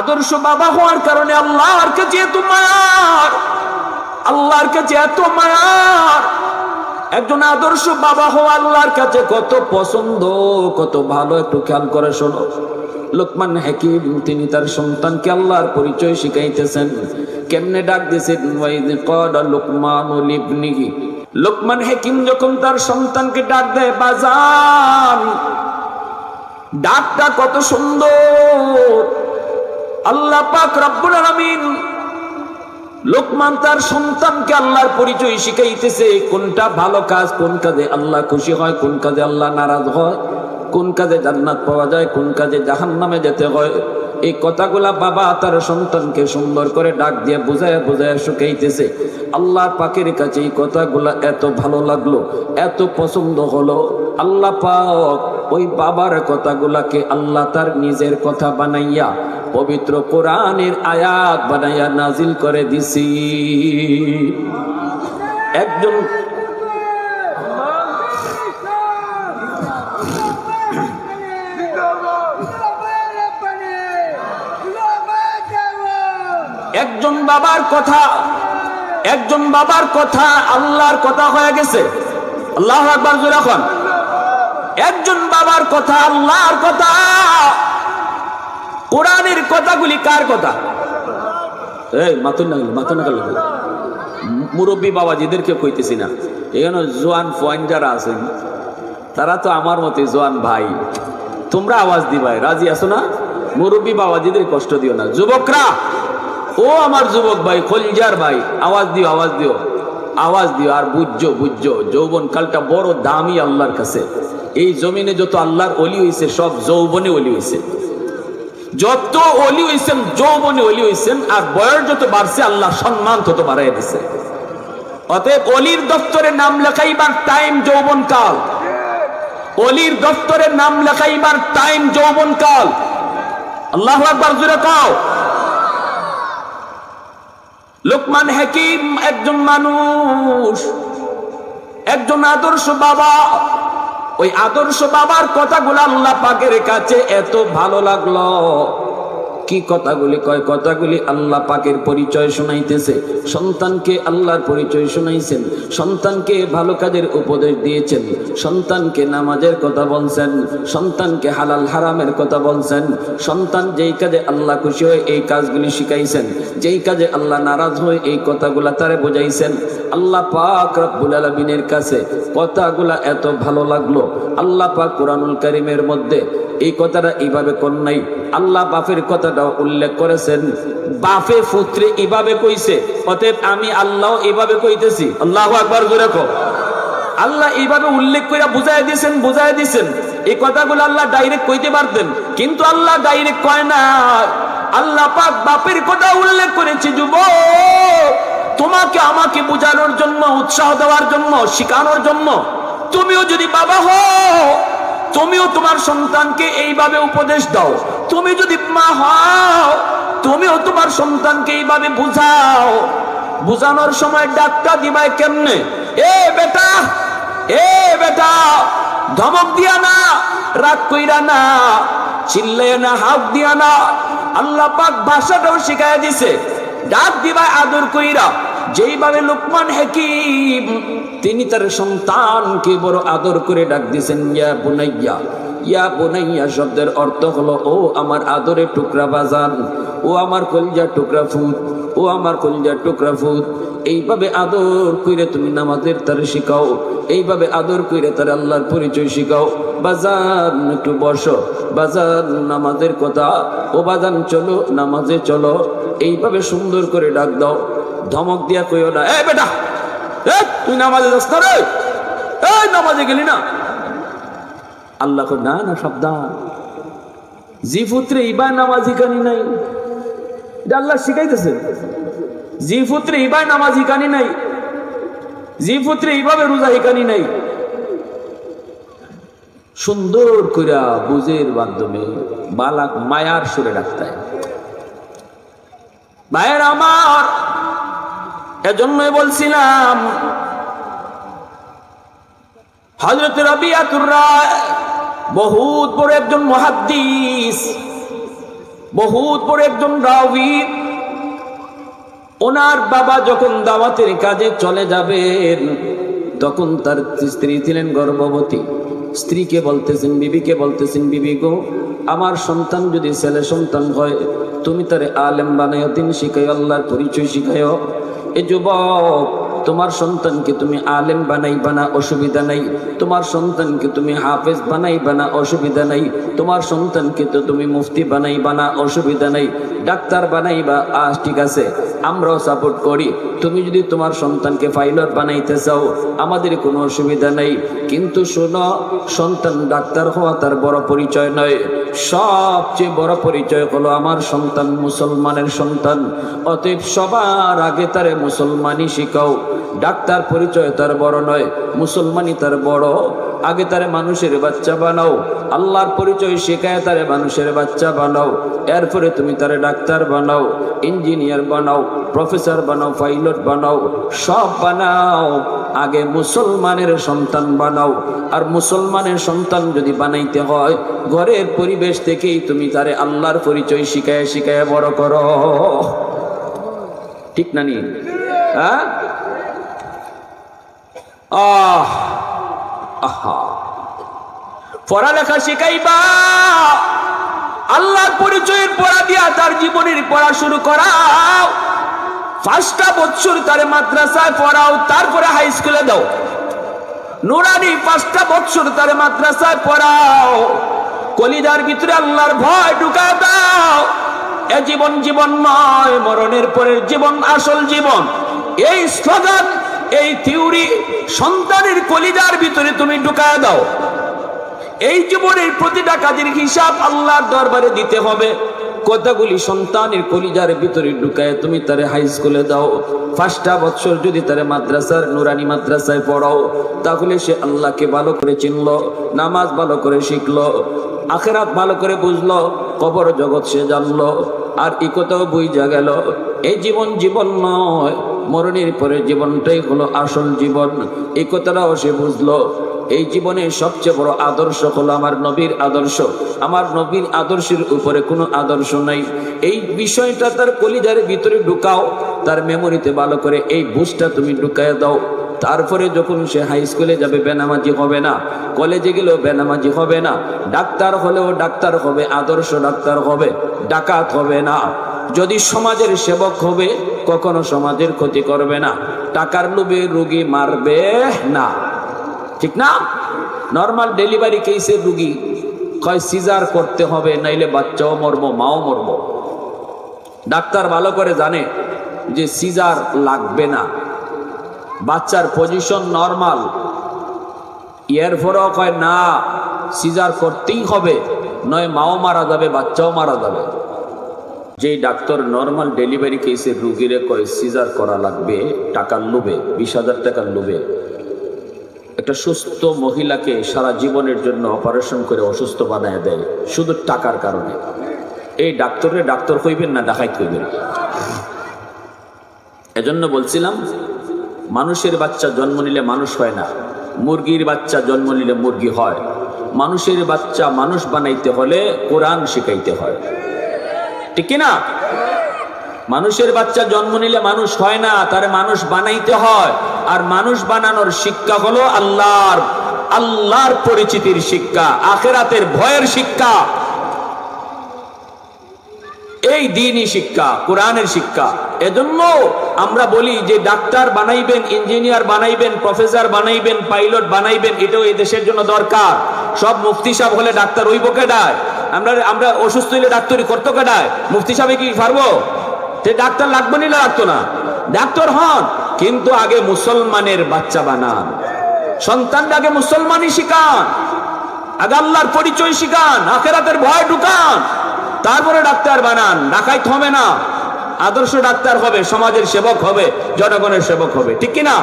আদর্শ বাবা হওয়ার কারণে আল্লাহর কাছে এত মায়ার, আল্লাহর কাছে এত মায়ার। একজন আদর্শ বাবা হওয়া আল্লাহর কাছে কত পছন্দ, কত ভালো, একটু খেয়াল করে শোনো। লোকমান হাকিম, তিনি তার সন্তানকে আল্লাহর পরিচয় শিখাইতেছেন। কেমনে ডাক দিয়েছেন লুকমানু লোকমান হাকিম যখন তার সন্তানকে ডাক দেয়, বাজান, ডাকটা কত সুন্দর আল্লাহ পাক রব্বুল আলামিন লোকমান তার সন্তানকে আল্লাহর পরিচয় শিখাইতেছে, কোনটা ভালো কাজ, কোন কাজে আল্লাহ খুশি হয়, কোন কাজে আল্লাহ নারাজ হয়, কোন কাজে জান্নাত পাওয়া যায়, কোন কাজে জাহান নামে যেতে হয়। এই কথাগুলা বাবা তার সন্তানকে সুন্দর করে ডাক দিয়ে বুঝায় বুঝায় শুকাইতেছে আল্লাহ পাকের কাছে এই কথাগুলা এত ভালো লাগল, এত পছন্দ হলো। আল্লাহ পাক ওই বাবার কথাগুলাকে আল্লাহ তার নিজের কথা বানাইয়া পবিত্র কোরআনের আয়াত বানাইয়া নাজিল করে দিছি। একজন একজন বাবার কথা, একজন বাবার কথা আল্লাহর কথা হয়ে গেছে। আল্লাহ একবার জোরে এখন একজন বাবার কথা আল্লাহর কথা। কোরআনের কথাগুলি কার কথা? এই মাতুন না মাতুন না মুরব্বী বাবাজিদেরকে কইতেছি না। এখানে জোয়ান ফোয়ান যারা আছেন, তারা তো আমার মতে জোয়ান ভাই। তোমরা আওয়াজ দিবাই, রাজি আছো না? মুরব্বী বাবাজিদের কষ্ট দিও না। যুবকরা, ও আমার যুবক ভাই, খলজার ভাই, আওয়াজ দিও আওয়াজ দিও। আওয়াজ দিও আর বুঝছ বুঝছ, যৌবন কালটা বড় দামি আল্লাহর কাছে। এই জমিনে যত আল্লাহর অলি হইছে, সব যৌবনে অলি হইছে। যত অলি হইছেন, যৌবনে অলি হইছেন, আর বয়স যত বাড়ছে আল্লাহ সম্মান তত বাড়াই দিছে। অতএব অলির দপ্তরে নাম লেখাইবার টাইম যৌবন কাল। অলির দপ্তরে নাম লেখাইবার টাইম যৌবন কাল। আল্লাহ একবার জুড়ে কাও। লোকমান হাকিম একজন মানুষ, একজন আদর্শ বাবা। ওই আদর্শ বাবার কথাগুলো আল্লাহ পাকের কাছে এত ভালো লাগল। কি কথাগুলি, কয় কথাগুলি আল্লাহ পাকের পরিচয় শোনাইতেছে। সন্তানকে আল্লাহর পরিচয় শোনাইছেন, সন্তানকে ভালো কাজের উপদেশ দিয়েছেন, সন্তানকে নামাজের কথা বলছেন, সন্তানকে হালাল হারামের কথা বলছেন, সন্তান যেই কাজে আল্লাহ খুশি হয়ে এই কাজগুলি শিখাইছেন, যেই কাজে আল্লাহ নারাজ হয়ে এই কথাগুলা তারে বোঝাইছেন, আল্লাহ পাক রব্বুল আলমিনের কাছে কথাগুলা এত ভালো লাগল। আল্লাহ পাক কোরআনুল কারিমের মধ্যে এই কথাটা এইভাবে কোন নাই। আল্লাহ বাপের কথাটা উল্লেখ করেছেন। বাপে, পুত্রে এইভাবে কইছে, অতএব আমি আল্লাহ এইভাবে কইতেছি। আল্লাহ একবার করে রাখো আল্লাহ এইভাবে উল্লেখ করে বুঝাই দিয়েছেন বুঝাই দিয়েছেন। এই কথাগুলো আল্লাহ ডাইরেক্ট কইতে পারতেন। কিন্তু আল্লাহ ডাইরেক্ট কয় না। আল্লাহ পাক বাপের কথা উল্লেখ করেছে যুব তোমাকে আমাকে বোঝানোর জন্য, উৎসাহ দেওয়ার জন্য, শেখানোর জন্য তুমিও যদি বাবা হও, তুমিও তোমার সন্তানকে এইভাবে উপদেশ দাও। তুমি যদি মা হও, তুমিও তোমার সন্তানকে এইভাবে বুঝাও। বুঝানোর সময় ডাক্তার দিবাই কেমনে? এ বেটা এ বেটা, ধমক দিয়া না, রাগ কইরা না চিল্লে না, হাত দিয়া না। আল্লাহ পাক ভাষাটাও শিখাই দিছে। ডাক দিবা আদর কইরা, যেইভাবে লোকমান হাকিম, তিনি তার সন্তানকে বড় আদর করে ডাক দিয়েছেন ইয়া বুনাইয়া। ইয়া বুনাইয়া শব্দের অর্থ হলো, ও আমার আদরের টুকরা বাজান, ও আমার কলজা টুকরা ফুট ও আমার কলজা টুকরা ফুট এইভাবে আদর কইরে তুমি নামাজের তার শিখাও, এইভাবে আদর কইরে তার আল্লাহর পরিচয় শিখাও। বাজান, একটু বসো, বাজান, নামাজের কথা, ও বাজান, চলো, নামাজে চলো, এইভাবে সুন্দর করে ডাক দাও, ধমক দিয়া কইও না, এ বেটা, এ, তুই নামাজে যাস না রে এই নামাজে গেলি না? আল্লাহ না না সাবধান। জি পুত্রে ইবা নামাজি কানি নাই। এটা আল্লাহ শিখাইতেছে। জি পুত্রে ইবা নামাজি কানি নাই। জি পুত্রে এইভাবে রোজা হিকানি নাই। সুন্দর কইরা বুঝের মাধ্যমে বালাক মায়ার সুরে ডাক্তায় ভাইয়ের আমার, এজন্যই বলছিলাম হজরত রবিয়াতুর রায় বহুত বড় একজন মহাদ্দিস, বহুত বড় একজন রাউি ওনার বাবা যখন দাওয়াতের কাজে চলে যাবেন, তখন তার স্ত্রী ছিলেন গর্ভবতী। স্ত্রীকে বলতেছেন, বিবিকে বলতেছেন, বিবি গো, আমার সন্তান যদি ছেলে সন্তান হয়, তুমি তার আলেম বানায় দিন শিখাই আল্লাহর পরিচয় শিখায়। এ যুবক তোমার সন্তানকে তুমি আলেম বানাইবা না, অসুবিধা নাই। তোমার সন্তানকে তুমি হাফেজ বানাইবা না, অসুবিধা নাই। তোমার সন্তানকে তো তুমি মুফতি বানাইবা না, অসুবিধা নাই। ডাক্তার বানাইবা আজ ঠিক আছে। আমরাও সাপোর্ট করি। তুমি যদি তোমার সন্তানকে পাইলট বানাইতে চাও, আমাদের কোনো অসুবিধা নাই। কিন্তু শোনো, সন্তান ডাক্তার হওয়া তার বড় পরিচয় নয়। সবচেয়ে বড় পরিচয় হলো আমার সন্তান মুসলমানের সন্তান। অতএব সবার আগে তারে মুসলমানই শিখাও। ডাক্তার পরিচয় তার বড় নয়, মুসলমানই তার বড়। আগে তারে মানুষের বাচ্চা বানাও, আল্লাহর পরিচয় শেখায় তারে মানুষের বাচ্চা বানাও। এরপরে তুমি তারে ডাক্তার বানাও, ইঞ্জিনিয়ার বানাও, প্রফেসর বানাও, পাইলট বানাও, সব বানাও। আগে মুসলমানের সন্তান বানাও। আর মুসলমানের সন্তান যদি বানাইতে হয়, ঘরের পরিবেশ থেকেই তুমি তারে আল্লাহর পরিচয় শিখায় শিখায় বড় করো। ঠিক না নি? হ্যাঁ? আহ, আহা। পড়ালেখা শিখাইবা। আল্লাহর পরিচয়ের পড়া দিয়া তার জীবনের পড়া শুরু করাও। পাঁচটা বছর তার মাদ্রাসায় পড়াও, তারপরে হাই স্কুলে দাও। নুরানি পাঁচটা বছর তার মাদ্রাসায় পড়াও। কলিদার ভিতরে আল্লাহর ভয় ঢুকায় দাও। এ জীবন জীবন নয়, মরণের পরের জীবন আসল জীবন। এই স্লোগান এই থিওরি সন্তানের কলিজার ভিতরে তুমি ঢুকায় দাও। এই জীবনের প্রতিটা কাজের হিসাব আল্লাহর দরবারে দিতে হবে। কথাগুলি সন্তানের কলিজার ভিতরে ঢুকায় তুমি তারে হাই স্কুলে দাও। পাঁচটা বছর যদি তারে মাদ্রাসার নুরানি মাদ্রাসায় পড়াও, তাহলে সে আল্লাহকে ভালো করে চিনল, নামাজ ভালো করে শিখলো, আখেরাত ভালো করে বুঝলো, কবর জগৎ সে জানলো, আর ই কোথাও বুঝা গেল। এই জীবন জীবন নয় মরণের পরে জীবনটাই হলো আসল জীবন। এই কথাটাও সে বুঝলো। এই জীবনের সবচেয়ে বড় আদর্শ হলো আমার নবীর আদর্শ। আমার নবীর আদর্শের উপরে কোনো আদর্শ নাই। এই বিষয়টা তার কলিজার ভিতরে ঢুকাও, তার মেমোরিতে ভালো করে এই বুঝটা তুমি ঢুকায় দাও। তারপরে যখন সে হাই স্কুলে যাবে, বেনামাজি হবে না। কলেজে গেলেও বেনামাজি হবে না। ডাক্তার হলেও ডাক্তার হবে, আদর্শ ডাক্তার হবে, ডাকাত হবে না। যদি সমাজের সেবক হবে, কখনো সমাজের ক্ষতি করবে না। টাকার লোভে রুগী মারবে না। ঠিক না? নর্মাল ডেলিভারি কেসের রুগী কয় সিজার করতে হবে, নাইলে বাচ্চাও মরবো, মাও মরবো। ডাক্তার ভালো করে জানে যে সিজার লাগবে না। বাচ্চার পজিশন নর্মাল এরপরেও কয়, না সিজার করতেই হবে, নয় মাও মারা যাবে, বাচ্চাও মারা যাবে। যেই ডাক্তার নর্মাল ডেলিভারি কেসের রুগীরে কয় সিজার করা লাগবে, টাকার লোভে, বিশ হাজার টাকার লোভে। একটা সুস্থ মহিলাকে সারা জীবনের জন্য অপারেশন করে অসুস্থ বানায় দেয়, শুধু টাকার কারণে। এই ডাক্তারে ডাক্তার হইবেন না ডাকাইত হইবেন এজন্য বলছিলাম, মানুষের বাচ্চা জন্ম নিলে মানুষ হয় না, মুরগির বাচ্চা জন্ম নিলে মুরগি হয়। মানুষের বাচ্চা মানুষ বানাইতে হলে কোরআন শিখাইতে হয়। ঠিক না মানুষের বাচ্চা জন্ম নিলে মানুষ হয় না, তার মানুষ বানাইতে হয়। আর মানুষ বানানোর শিক্ষা হলো আল্লাহর আল্লাহর পরিচিতির শিক্ষা, আখেরাতের ভয়ের শিক্ষা। এই দিনই শিক্ষা, কোরআনের শিক্ষা। এজন্য আমরা বলি যে ডাক্তার বানাইবেন, ইঞ্জিনিয়ার বানাইবেন, প্রফেসর বানাইবেন, পাইলট বানাইবেন, এটাও এই দেশের জন্য দরকার। সব মুফতি সাহেব হলে ডাক্তার ওই কেডায়? আমরা আমরা অসুস্থ হইলে ডাক্তারি করতো কেডায় মুফতি সাহেব কি পারব? সে ডাক্তার লাগবে নিলে লাগতো না? ডাক্তার হন, কিন্তু আগে মুসলমানের বাচ্চা বানান। সন্তানটা আগে মুসলমানই শিখান। আগে আল্লাহর পরিচয় শিখান, আখেরাতের ভয় ঢুকান। তারপরে ডাক্তার বানান। ডাকাইত থমে না। আদর্শ ডাক্তার হবে, সমাজের সেবক হবে, জনগণের সেবক হবে। ঠিক কিনা?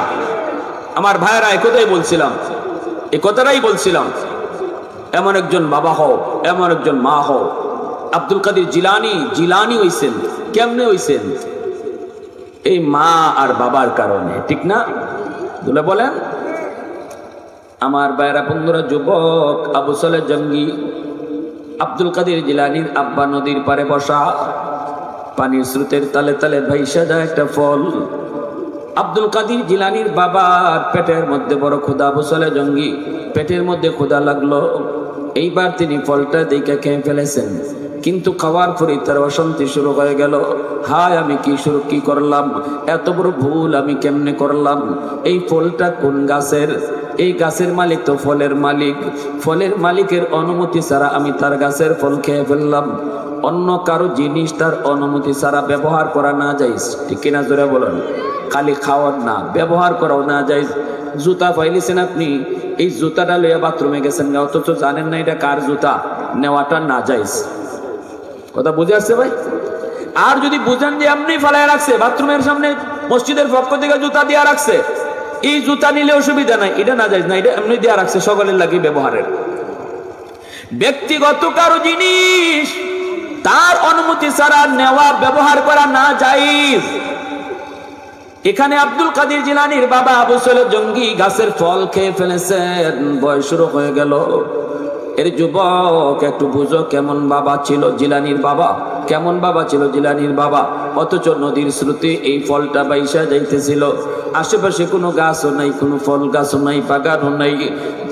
আমার ভাইয়েরা একথাই বলছিলাম। এ কথাটাই বলছিলাম। এমন একজন বাবা হও, এমন একজন মা হও। আব্দুল কাদির জিলানি জিলানি হইছেন, কেমনে হইছেন? এই মা আর বাবার কারণে, ঠিক না? বলে বলেন, আমার বাইরা বন্ধুরা, যুবক, আবু সালে জঙ্গি, আব্দুল কাদির জিলানির আব্বা নদীর পারে বসা, পানির স্রোতের তালে তালে ভাইসা যায় একটা ফল। আব্দুল কাদির জিলানির বাবার পেটের মধ্যে বড় ক্ষুদা বসলে জঙ্গি, পেটের মধ্যে ক্ষুদা লাগল। এইবার তিনি ফলটা দেখে খেয়ে ফেলেছেন। কিন্তু খাওয়ার পরে তার অশান্তি শুরু হয়ে গেল। হায়, আমি কি শুরু কি করলাম? এত বড় ভুল আমি কেমনে করলাম? এই ফলটা কোন গাছের? এই গাছের মালিক তো ফলের মালিক। ফলের মালিকের অনুমতি ছাড়া আমি তার গাছের ফল খেয়ে ফেললাম। অন্য কারও জিনিস তার অনুমতি ছাড়া ব্যবহার করা না যায়। ঠিক কিনা জোরে বলেন? খালি খাওয়ার না, ব্যবহার করাও না যায়। জুতা পাইলিছেন আপনি? এই জুতাটা লইয়া বাথরুমে গেছেন না অথচ জানেন না এটা কার জুতা? নেওয়াটা না যাইজ কথা বুঝে আসছে ভাই? আর যদি বুঝেন যে এমনি ফেলায় রাখছে, বাথরুমের সামনে মসজিদের পক্ষ থেকে জুতা দিয়া রাখছে, এই জুতা নিলে অসুবিধা নাই, এটা না যাইজ না, এটা এমনি দিয়া রাখছে, সকলের লাগে ব্যবহারের। ব্যক্তিগত কারও জিনিস তার অনুমতি ছাড়া নেওয়া ব্যবহার করা না যাইজ এখানে আব্দুল কাদির জিলানির বাবা আবু সলে জঙ্গি গাছের ফল খেয়ে ফেলেছেন। শুরু হয়ে গেল। এর যুবক, একটু বুঝো কেমন বাবা ছিল জিলানির বাবা? কেমন বাবা ছিল জিলানির বাবা? অথচ নদীর শ্রুতি এই ফলটা বাইসা যাইতেছিল। আশেপাশে কোনো গাছও নাই, কোনো ফল গাছও নাই, বাগানও নাই।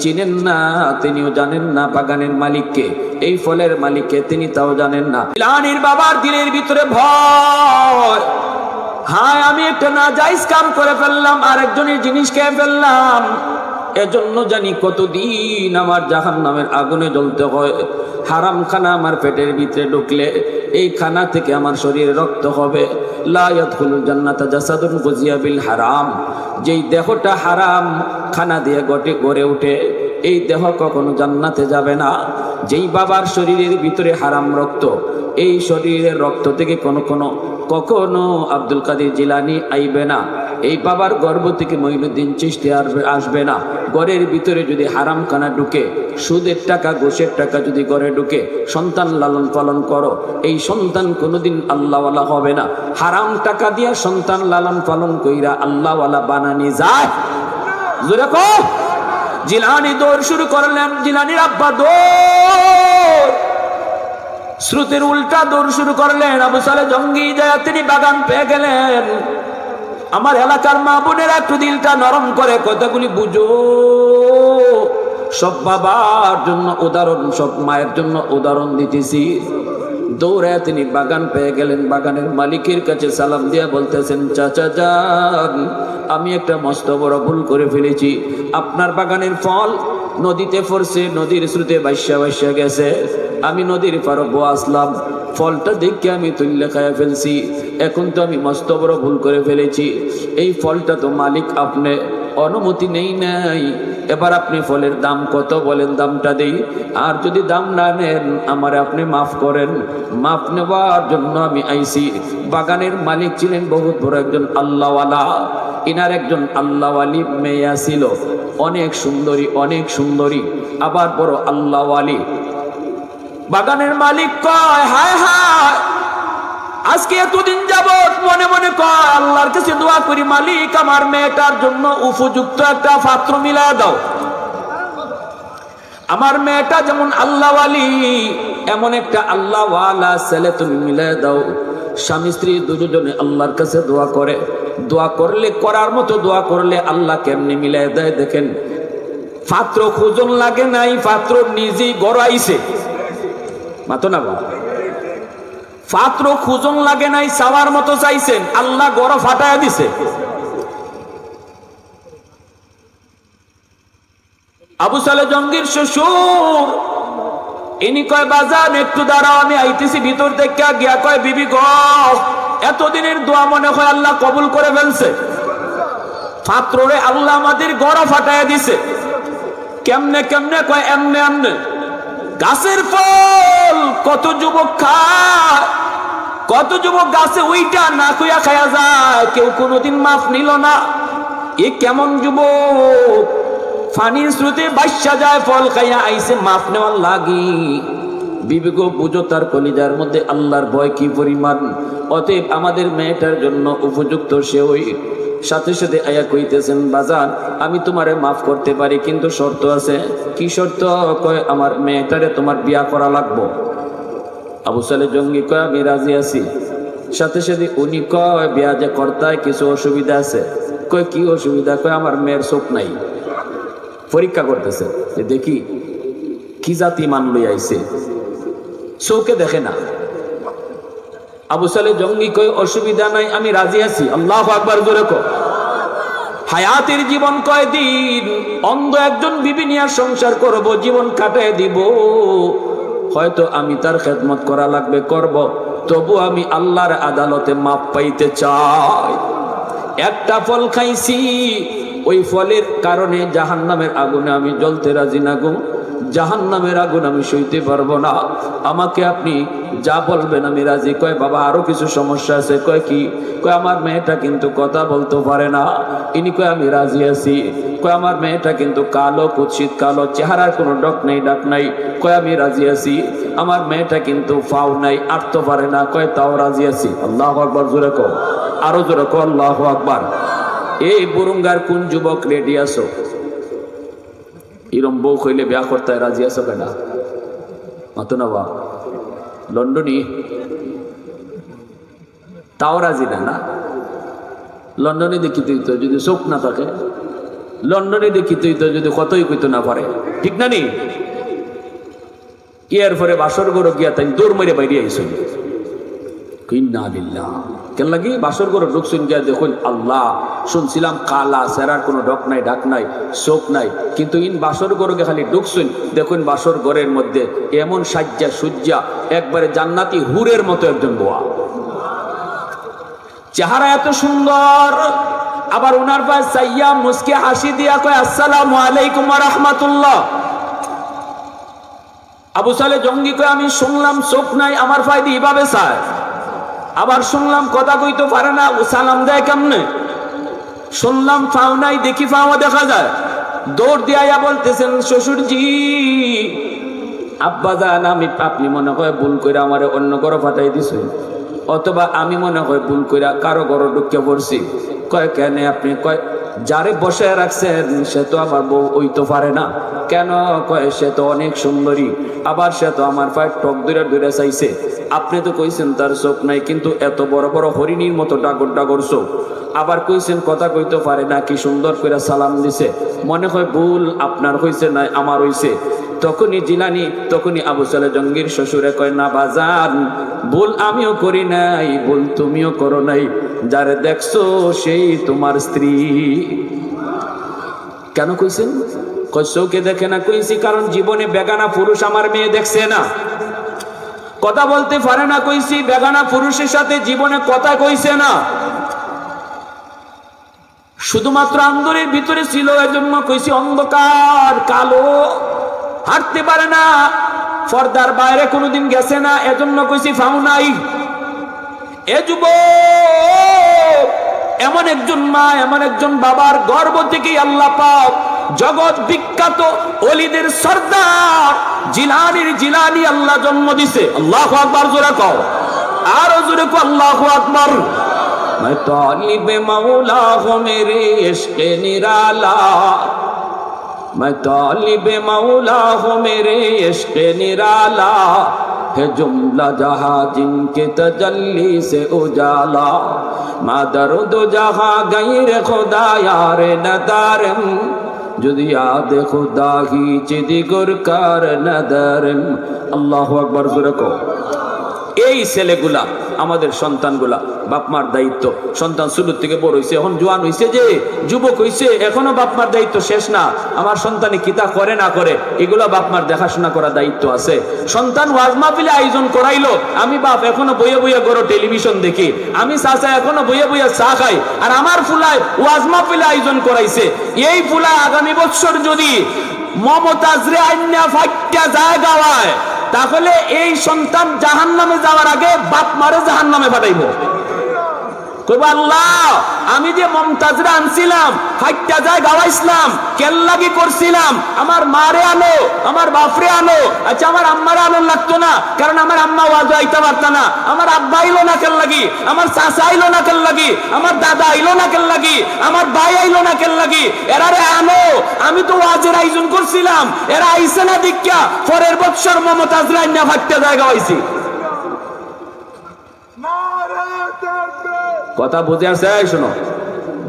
চিনেন না, তিনিও জানেন না বাগানের মালিককে। এই ফলের মালিককে তিনি তাও জানেন না। জিলানির বাবার দিলের ভিতরে ভয়। হায়, আমি একটা না যাইজ কাম করে ফেললাম আর একজনের জিনিস খেয়ে ফেললাম। এজন্য জানি কতদিন আমার জাহান নামের আগুনে জ্বলতে হয়। হারাম খানা আমার পেটের ভিতরে ঢুকলে এই খানা থেকে আমার শরীরে রক্ত হবে। লায়াতুল জান্নাতা হারাম। যেই দেহটা হারাম, খানা দিয়ে গটে গড়ে উঠে এই দেহ কখনো জান্নাতে যাবে না। যেই বাবার শরীরের ভিতরে হারাম রক্ত, এই শরীরের রক্ত থেকে কোনো কোনো, কখনো আব্দুল কাদের জিলানি আইবে না। এই বাবার গর্ব থেকে মঈনুদ্দিন চিস্তি আসবে আসবে না। ঘরের ভিতরে যদি হারাম খানা ঢুকে, সুদের টাকা গোসের টাকা যদি ঘরে ঢুকে, সন্তান লালন পালন করো। এই সন্তান কোনোদিন আল্লাহওয়ালা হবে না। হারাম টাকা দিয়া সন্তান লালন পালন কইরা আল্লাহওয়ালা বানানি যায়। জোরে কো জিলানি দৌড় শুরু করলেন জিলানির আব্বা দৌড়। শ্রুতির উল্টা দৌড় শুরু করলেন, আবু সালে জঙ্গি যায় তিনি বাগান পেয়ে গেলেন। আমার এলাকার মা বোনের একটু দিলটা নরম করে কথাগুলি বুঝো। সব বাবার জন্য উদাহরণ, সব মায়ের জন্য উদাহরণ দিতেছি। দৌড়ায় তিনি বাগান পেয়ে গেলেন, বাগানের মালিকের কাছে সালাম দিয়া বলতেছেন, চাচা যান, আমি একটা মস্ত বড় ভুল করে ফেলেছি। আপনার বাগানের ফল নদীতে পড়ছে নদীর স্রোতে বাইশা বাইশা গেছে। আমি নদীর পারব আসলাম। ফলটা দেখে আমি তুল্লে খাইয়া ফেলছি। এখন তো আমি মস্ত বড় ভুল করে ফেলেছি। এই ফলটা তো মালিক আপনি। অনুমতি নেই নাই। এবার আপনি ফলের দাম কত বলেন দামটা দেই। আর যদি দাম না নেন, আমার আপনি মাফ করেন। মাফ নেওয়ার জন্য আমি আইসি। বাগানের মালিক ছিলেন বহুত বড় একজন আল্লাহওয়ালা। ইনার একজন আল্লাহওয়ালি মেয়া ছিল। অনেক সুন্দরী অনেক সুন্দরী। আবার বড় আল্লাহওয়ালি। বাগানের মালিক কয়, হায় হায়! আজকে এতদিন যাবত মনে মনে কয়, আল্লাহর কাছে দোয়া করি, মালিক, আমার মেয়েটার জন্য উপযুক্ত একটা পাত্র মিলা দাও। আমার মেয়েটা যেমন আল্লাহওয়ালি, এমন একটা আল্লাহওয়ালা ছেলে তুমি মিলে দাও। স্বামী, স্ত্রী দুজনে আল্লাহর কাছে দোয়া করে। দোয়া করলে, করার মতো দোয়া করলে আল্লাহ কেমনি মিলাই দেয় দেখেন? পাত্র খুঁজন লাগে নাই, পাত্র নিজেই গড়াইছে। মাতো না বাবা। পাত্র খুঁজন লাগে নাই, চাওয়ার মতো চাইছেন। আল্লাহ গড় ফাটায় দিছে। আবু সালে জঙ্গির শ্বশুর, ইনি কয়, বাজান, একটু দাঁড়াও, আমি আইতেছি ভিতর থেকে গিয়া কয়, বিবি গ এতদিনের দোয়া মনে হয় আল্লাহ কবুল করে ফেলছে। পাত্ররে আল্লাহ আমাদের গড়া ফাটায় দিছে। কেমনে কেমনে, কয়, এমনে এমনে। গাছের ফল কত যুবক খায় কত যুবক গাছে ওইটা না খুইয়া খায়া যায়, কেউ কোনোদিন মাফ নিল না। এ কেমন যুবক? ফানির স্রোতে বাসা যায়, ফল খাইয়া আইসে মাফ নেওয়ার লাগি। বিবেক বুঝো তার কলিজার মধ্যে আল্লাহর ভয় কি পরিমাণ? অতএব আমাদের মেয়েটার জন্য উপযুক্ত সে ওই সাথে সাথে আয়া কইতেছেন, বাজান, আমি তোমারে মাফ করতে পারি, কিন্তু শর্ত আছে। কি শর্ত? কয়, আমার মেয়েটারে তোমার বিয়া করা লাগবো। আবু সালে জঙ্গি কয়, আমি রাজি আছি। সাথে সাথে উনি কয়, বিয়া যে কর্তায় কিছু অসুবিধা আছে। কয়, কি অসুবিধা? কয়, আমার মেয়ের চোখ নাই। পরীক্ষা করতেছে। যে দেখি, কি জাতি মান লই আইছে? চৌকে দেখে না। আবু সালে জঙ্গি কই অসুবিধা নাই, আমি রাজি আছি। আল্লাহ আকবার, জোরে কো হায়াতের জীবন কয়দিন? অন্ধ একজন বিবি সংসার করব, জীবন কাটায় দিব। হয়তো আমি তার খেদমত করা লাগবে, করব। তবু আমি আল্লাহর আদালতে মাপ পাইতে চাই। একটা ফল খাইছি, ওই ফলের কারণে জাহান্নামের আগুনে আমি জ্বলতে রাজি না গো। জাহান নামের আগুন আমি সইতে পারব না। আমাকে আপনি যা বলবেন আমি রাজি। কয়, বাবা, আরও কিছু সমস্যা আছে। কয়, কি? কয়, আমার মেয়েটা কিন্তু কথা বলতে পারে না। ইনি কয়, আমি রাজি আছি। কয়, আমার মেয়েটা কিন্তু কালো, কুৎসিত, কালো, চেহারার কোনো ডক নেই, ডাক নাই। কয়, আমি রাজি আছি। আমার মেয়েটা কিন্তু ফাও নাই, আটতে পারে না। কয়, তাও রাজি আছি। আল্লাহ আকবর, জোরে কো আরও জোরে কো আল্লাহ আকবর। এই বুরুঙ্গার কোন যুবক রেডি আছো? এরম বউ কইলে বিয়া করতে রাজি আছো কেনা? মাতো না বা। লন্ডনই তাও রাজি না না? লন্ডনে দেখিতে যদি চোখ না থাকে। লন্ডনে দেখিতে যদি কতই কইতো না পারে। ঠিক না নি? ইয়ার পরে বাসর গরো গিয়া তাই দৌড় মেরে বাইরে আইসুন কিন্না লিল্লাহ। কেন লাগি? বাসর গরো ঢুকছুন গিয়া দেখুন, আল্লাহ, শুনছিলাম কালা সেরার কোনো ডক নাই ডাক নাই চোখ নাই। কিন্তু ইন বাসর গরুকে খালি ঢুকছুন, দেখুন বাসর ঘরের মধ্যে এমন সাজ্জা, সুজ্জা, একবারে জান্নাতি হুরের মতো একজন বোয়া। চেহারা এত সুন্দর। আবার ওনার পায়ে সাইয়া মুসকে হাসি দিয়া কয়, আসসালাম আলাইকুম রাহমাতুল্লাহ। আবু সালে জঙ্গি কয়, আমি শুনলাম চোখ নাই, আমার ফায়দি এভাবে চায়? আবার শুনলাম কথা কইতে পারে না সালাম দেয় কেমনে? শুনলাম ফাও নাই, দেখি ফাওয়া দেখা যায়। দৌড় দিয়া বলতেছেন, শ্বশুরজি, আব্বা যান আমি আপনি মনে হয় ভুল করে আমার অন্য ঘরে ফাটাই দিছে। অথবা আমি মনে হয় ভুল করে কারও ঘরে ঢুকে পড়ছি। কয়, কেন আপনি? কয় যারে বসে রাখছেন, সে তো আমার বউ ওই তো পারে না। কেন? কয়ে, সে তো অনেক সুন্দরী। আবার সে তো আমার পায়ে টক দূরে দূরে চাইছে। আপনি তো কইছেন তার চোখ নাই, কিন্তু এত বড় বড় হরিণীর মতো ডাগর ডাগর চোখ। আবার কইছেন, কথা কইতে পারে না, কি সুন্দর করে সালাম দিছে। মনে হয় ভুল আপনার হইছে না আমার হইছে। তখনই জিলানি, তখনই আবু সালে জঙ্গির শ্বশুরে কয়, না বাজান, ভুল আমিও করি নাই, ভুল তুমিও করো নাই। যারে দেখছ, সেই তোমার স্ত্রী। কেন কইছেন? কই চৌকে দেখে না কইছি, কারণ জীবনে বেগানা পুরুষ আমার মেয়ে দেখছে না। কথা বলতে পারে না কইছি, বেগানা পুরুষের সাথে জীবনে কথা কইছে না। শুধুমাত্র আন্দোলনের ভিতরে ছিল, এজন্য কইছি অন্ধকার, কালো, হাঁটতে পারে না, পর্দার বাইরে কোনোদিন গেছে না, এজন্য কইছি ফাউ নাই। এ যুব এমন একজন মা, এমন একজন বাবার গর্ব থেকেই আল্লাহ পাক জগৎ বিখ্যাত অলিদের সর্দার, জিলানির জিলানি আল্লাহ জন্ম দিছে। আল্লাহ আকবার, জোরে কও। আরও জোরে কও, আল্লাহ আকবার। میں طالب مولا ہوں میرے عشق نرالا۔ میں طالب مولا ہوں میرے عشق نرالا۔ ہے جملہ جہاں جن کے تجلی سے اجالا۔ مادر دو جہاں غیر خدا یار ندارم۔ جد یاد خدا ہی چدی گرکار ندارم۔ اللہ اکبر کو এই ছেলেগুলা, আমাদের সন্তানগুলা, বাপমার দায়িত্ব। সন্তান শুরুর থেকে বড় হয়েছে এখন জোয়ান হয়েছে যে, যুবক হয়েছে এখনও বাপমার দায়িত্ব শেষ না। আমার সন্তানে কিতা করে না করে, এগুলা বাপমার দেখাশোনা করার দায়িত্ব আছে। সন্তান ওয়াজ মাহফিলে আয়োজন করাইলো, আমি বাপ এখনও বইয়ে বইয়ে করো টেলিভিশন দেখি। আমি চাচা এখনও বইয়ে বইয়ে চা খাই, আর আমার ফুলায় ওয়াজ মাহফিলে আয়োজন করাইছে। এই ফুলায় আগামী বছর যদি মমতাজ রে আইনা ফাইটা যায় গাওয়ায় তাহলে এই সন্তান জাহান নামে যাওয়ার আগে বাপ মারে জাহান নামে পাঠাইব। কইব আমি যে মমতাজরা আনছিলাম ফাইটটা যায় গাওয়াইছিলাম, কেল্লাগি করছিলাম, আমার মারে আনো, আমার বাপরে আনো আচ্ছা আমার আম্মারে আনো লাগতো না, কারণ আমার আম্মা ওয়াজ আইতে পারত না, আমার আব্বা আইলো না কেল লাগি আমার চাচা আইলো না কেল লাগি আমার দাদা আইলো না কেল লাগি আমার ভাই আইলো না কেল লাগি এরারে আনো, আমি তো ওয়াজের আয়োজন করছিলাম, এরা আইসে না দীক্ষা, পরের বৎসর মমতাজরা আইনা ফাইটটা যায় গাওয়াইছি। কথা বুঝে আসছে এই শোনো।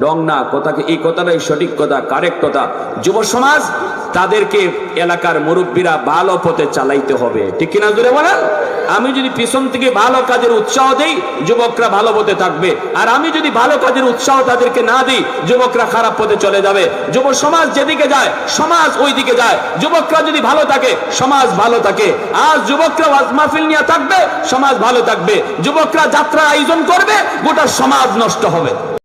ডং না, কথাকে এই কথাটাই সঠিক কথা কারেক্ট কথা। যুব সমাজ, তাদেরকে এলাকার মুরব্বীরা ভালো পথে চালাইতে হবে। ঠিক কিনা জুড়ে বলেন? আমি যদি পিছন থেকে ভালো কাজের উৎসাহ দেই, যুবকরা ভালো পথে থাকবে। আর আমি যদি ভালো কাজের উৎসাহ তাদেরকে না দিই, যুবকরা খারাপ পথে চলে যাবে। যুব সমাজ যেদিকে যায়, সমাজ ওই দিকে যায়। যুবকরা যদি ভালো থাকে, সমাজ ভালো থাকে। আর যুবকরা ওয়াজ মাহফিল নিয়ে থাকবে, সমাজ ভালো থাকবে। যুবকরা যাত্রা আয়োজন করবে, গোটা সমাজ নষ্ট হবে।